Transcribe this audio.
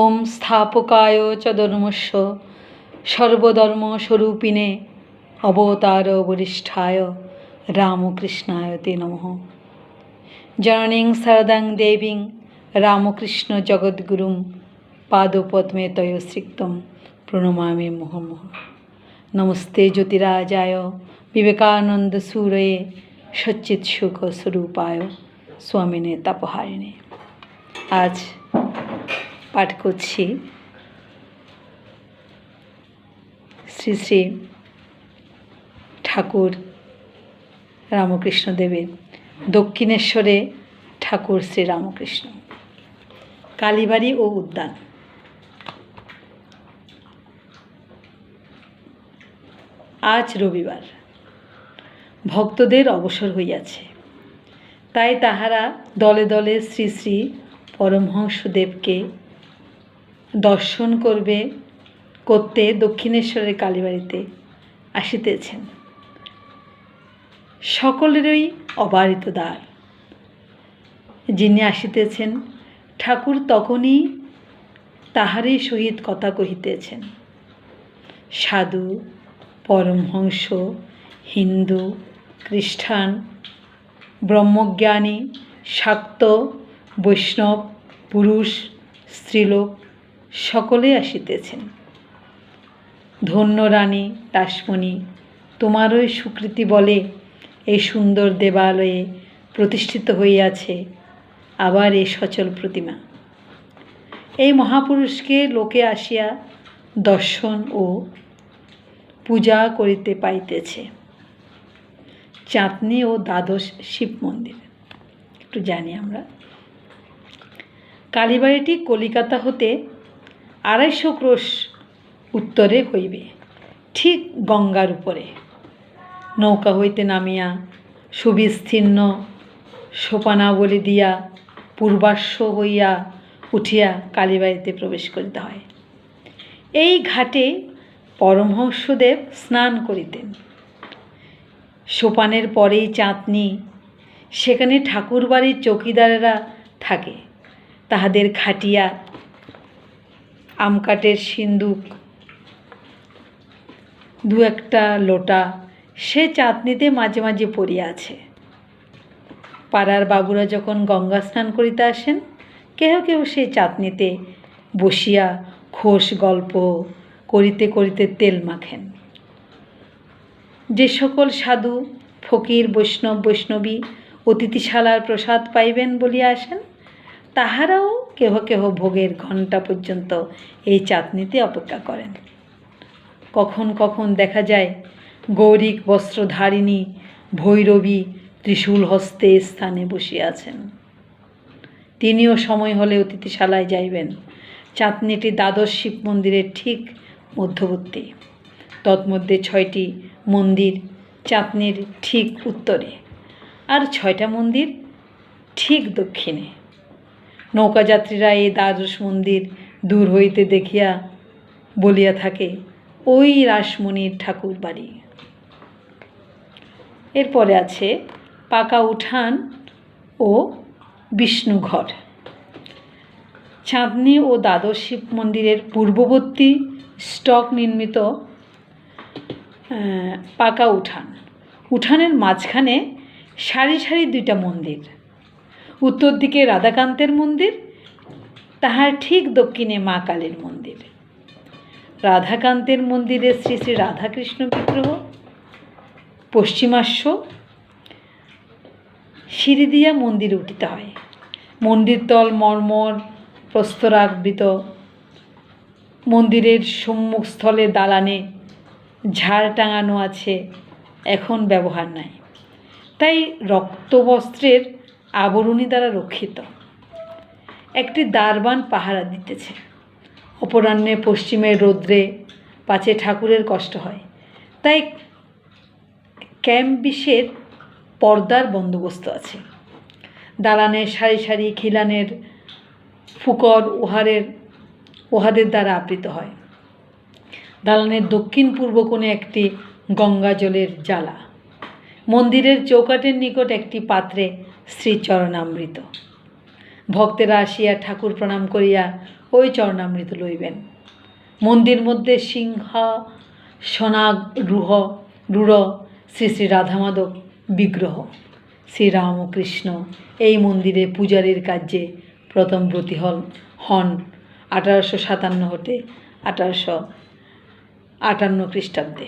ওম স্থাপকায় চ ধর্মস্ব সর্বধর্মস্বরূপিণে অবতার বরিষ্ঠায় রামকৃষ্ণায় তে নমঃ। জননীং শারদাং দেবীং রামকৃষ্ণ জগদ্গুরুং পাদপদ্মে তয়স্রিক্তম প্রণমামি মুহুর্মুহ নমস্তে জ্যোতিরাজায় বিবেকানন্দ সুরয়ে সচ্চিৎ সুখ স্বরূপায় স্বামিনে তাপহারিণী। আজ পাঠ করছি। শ্রী শ্রী ঠাকুর রামকৃষ্ণ দেবের দক্ষিণেশ্বরে ঠাকুর শ্রী রামকৃষ্ণ। কালীবাড়ি ও উদ্যান। আজ রবিবার। ভক্তদের অবসর হইয়াছে। তাই তাহারা দলে দলে শ্রী শ্রী পরমহংসদেবকে দর্শন করবে, করতে দক্ষিণেশ্বরের কালীবাড়িতে আসিতেছেন। সকলেরই অবারিত দ্বার। যিনি আসিতেছেন, ঠাকুর তখনই তাহারই সহিত কথা কহিতেছেন। সাধু, পরমহংস, হিন্দু, খ্রিস্টান, ব্রহ্মজ্ঞানী, শাক্ত, বৈষ্ণব, পুরুষ, স্ত্রীলোক সকলে আসিতেছেন। ধন্য রানী রাসমণি তোমারই স্বীকৃতি বলে এই সুন্দর দেবালয়ে প্রতিষ্ঠিত হইয়াছে আবার এই সচল প্রতিমা। এই মহাপুরুষকে লোকে আসিয়া দর্শন ও পূজা করিতে পাইতেছে। চাঁদনি ও দ্বাদশ শিব মন্দির। একটু জানি আমরা। কালীবাড়িটি কলিকাতা হতে আড়াইশো ক্রোশ উত্তরে হইবে, ঠিক গঙ্গার উপরে। নৌকা হইতে নামিয়া সুবিস্তীর্ণ সোপানাবলী দিয়া পূর্বাশ্ব হইয়া উঠিয়া কালীবাড়িতে প্রবেশ করিতে হয়। এই ঘাটে পরমহংসদেব স্নান করিতেন। সোপানের পরেই চাঁদনি, সেখানে ঠাকুরবাড়ির চৌকিদারেরা থাকে। তাহাদের খাটিয়া আমকাটের সিন্দুক, দু একটা লোটা সে চাঁদনিতে মাঝে মাঝে পড়িয়া আছে। পাড়ার বাবুরা যখন গঙ্গা স্নান করিতে আসেন, কেহ কেহ সেই চাঁদনিতে বসিয়া খোশ গল্প করিতে করিতে তেল মাখেন। যে সকল সাধু, ফকির, বৈষ্ণব, বৈষ্ণবী, অতিথিশালার প্রসাদ পাইবেন বলিয়া আসেন, তাহারাও কেহ কেহ ভোগের ঘণ্টা পর্যন্ত এই চাঁদনিতে অপেক্ষা করেন। কখন কখন দেখা যায় গৌরিক বস্ত্রধারিণী ভৈরবী ত্রিশূল হস্তে স্থানে বসিয়াছেন তিনিও সময় হলে অতিথিশালায় যাইবেন। চাঁদনিটি দ্বাদশ শিব মন্দিরের ঠিক মধ্যবর্তী। তৎমধ্যে ছয়টি মন্দির চাঁদনির ঠিক উত্তরে। আর ছয়টা মন্দির ঠিক দক্ষিণে। নৌকাযাত্রীরা এই দ্বাদশ মন্দির দূর হইতে দেখিয়া বলিয়া থাকে, ওই রাসমণির ঠাকুর বাড়ি এরপরে আছে পাকা উঠান ও বিষ্ণুঘর। চাঁদনি ও দ্বাদশ শিব মন্দিরের পূর্ববর্তী স্টক নির্মিত পাকা উঠান। উঠানের মাঝখানে সারি সারি দুইটা মন্দির। উত্তর দিকে রাধাকান্তের মন্দির, তাহার ঠিক দক্ষিণে মা কালীর মন্দির। রাধাকান্তের মন্দিরে শ্রী শ্রী রাধাকৃষ্ণ বিগ্রহ পশ্চিমাস্য সিঁড়ি দিয়া মন্দিরে উঠিতে হয়। মন্দির তল মর্মর, প্রস্তরাবৃত। মন্দিরের সম্মুখস্থলে দালানে ঝাড় টাঙানো আছে, এখন ব্যবহার নাই। তাই রক্তবস্ত্রের আবরণী দ্বারা রক্ষিত। একটি দারবান পাহারা দিতেছে। অপরাহ্নে পশ্চিমের রৌদ্রে, পাছে ঠাকুরের কষ্ট হয়। তাই ক্যাম্পিসের পর্দার বন্দোবস্ত আছে। দালানের সারি সারি খিলানের ফুকর উহারের, উহাদের দ্বারা আবৃত হয়। দালানের দক্ষিণ পূর্ব কোণে একটি গঙ্গা জলের জ্বালা। মন্দিরের চৌকাটের নিকট একটি পাত্রে শ্রীচরণামৃত। ভক্তেরা আসিয়া ঠাকুর প্রণাম করিয়া ওই চরণামৃত লইবেন। মন্দির মধ্যে সিংহ সোনাগ রুহ রূঢ় শ্রী শ্রী রাধামাধব বিগ্রহ। শ্রীরামকৃষ্ণ এই মন্দিরে পূজারীর কার্যে প্রথম ব্রতী হন হন আঠারোশো সাতান্ন হতে আঠারোশো আটান্ন খ্রিস্টাব্দে।